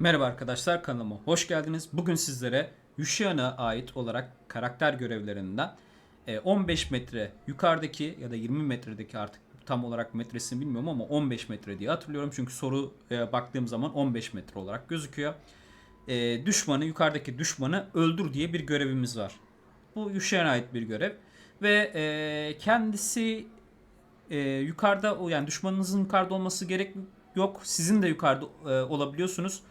Merhaba arkadaşlar kanalıma hoş geldiniz. Bugün sizlere Yushian'a ait olarak karakter görevlerinden e, 15 metre yukarıdaki ya da 20 metredeki artık tam olarak metresini bilmiyorum ama 15 metre diye hatırlıyorum. Çünkü soru e, baktığım zaman 15 metre olarak gözüküyor. E, düşmanı yukarıdaki düşmanı öldür diye bir görevimiz var. Bu Yushian'a ait bir görev ve e, kendisi e, yukarıda yani düşmanınızın yukarıda olması gerek yok. Sizin de yukarıda e, olabiliyorsunuz.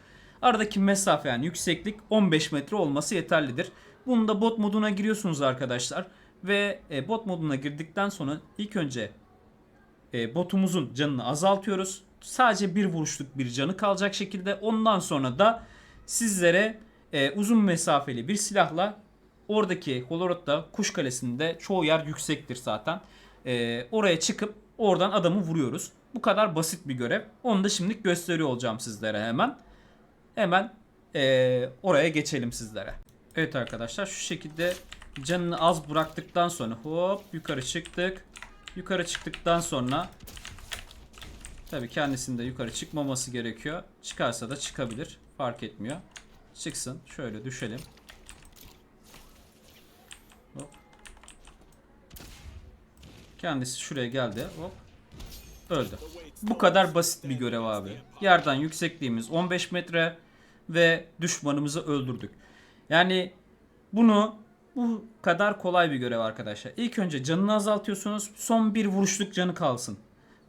Aradaki mesafe yani yükseklik 15 metre olması yeterlidir. Bunu da bot moduna giriyorsunuz arkadaşlar. Ve e, bot moduna girdikten sonra ilk önce e, botumuzun canını azaltıyoruz. Sadece bir vuruşluk bir canı kalacak şekilde. Ondan sonra da sizlere e, uzun mesafeli bir silahla oradaki Holorot'ta kuş kalesinde çoğu yer yüksektir zaten. Oraya çıkıp oradan adamı vuruyoruz. Bu kadar basit bir görev. Onu da şimdi gösteriyor olacağım sizlere hemen. Hemen e, oraya geçelim sizlere. Evet arkadaşlar şu şekilde canını az bıraktıktan sonra hop yukarı çıktık. Yukarı çıktıktan sonra tabi kendisinde yukarı çıkmaması gerekiyor. Çıkarsa da çıkabilir. Fark etmiyor. Çıksın. Şöyle düşelim. Hop. Kendisi şuraya geldi. Hop. Öldü. Bu kadar basit bir görev abi. Yerden yüksekliğimiz 15 metre ve düşmanımızı öldürdük. Yani bunu bu kadar kolay bir görev arkadaşlar. İlk önce canını azaltıyorsunuz. Son bir vuruşluk canı kalsın.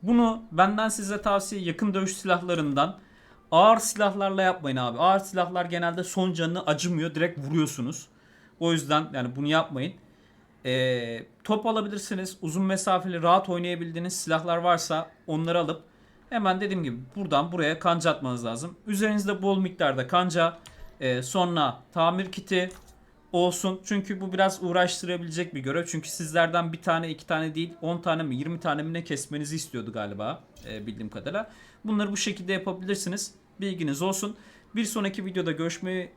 Bunu benden size tavsiye yakın dövüş silahlarından ağır silahlarla yapmayın abi. Ağır silahlar genelde son canını acımıyor. Direkt vuruyorsunuz. O yüzden yani bunu yapmayın. Ee, top alabilirsiniz. Uzun mesafeli rahat oynayabildiğiniz silahlar varsa onları alıp hemen dediğim gibi buradan buraya kanca atmanız lazım. Üzerinizde bol miktarda kanca e, sonra tamir kiti olsun. Çünkü bu biraz uğraştırabilecek bir görev. Çünkü sizlerden bir tane iki tane değil 10 tane mi 20 tane mi ne kesmenizi istiyordu galiba e, bildiğim kadarıyla. Bunları bu şekilde yapabilirsiniz. Bilginiz olsun. Bir sonraki videoda görüşmek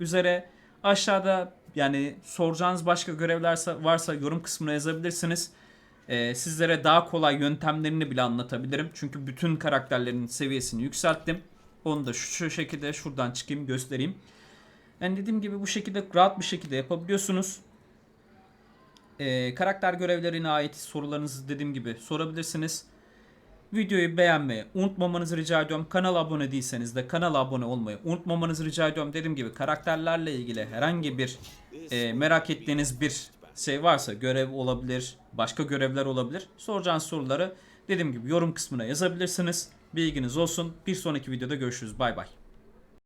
üzere. Aşağıda yani soracağınız başka görevler varsa yorum kısmına yazabilirsiniz. Ee, sizlere daha kolay yöntemlerini bile anlatabilirim. Çünkü bütün karakterlerin seviyesini yükselttim. Onu da şu, şu şekilde şuradan çıkayım göstereyim. Yani dediğim gibi bu şekilde rahat bir şekilde yapabiliyorsunuz. Ee, karakter görevlerine ait sorularınızı dediğim gibi sorabilirsiniz. Videoyu beğenmeyi unutmamanızı rica ediyorum. Kanala abone değilseniz de kanala abone olmayı unutmamanızı rica ediyorum. Dediğim gibi karakterlerle ilgili herhangi bir e, merak ettiğiniz bir şey varsa görev olabilir, başka görevler olabilir. Soracağınız soruları dediğim gibi yorum kısmına yazabilirsiniz. Bilginiz olsun. Bir sonraki videoda görüşürüz. Bay bay.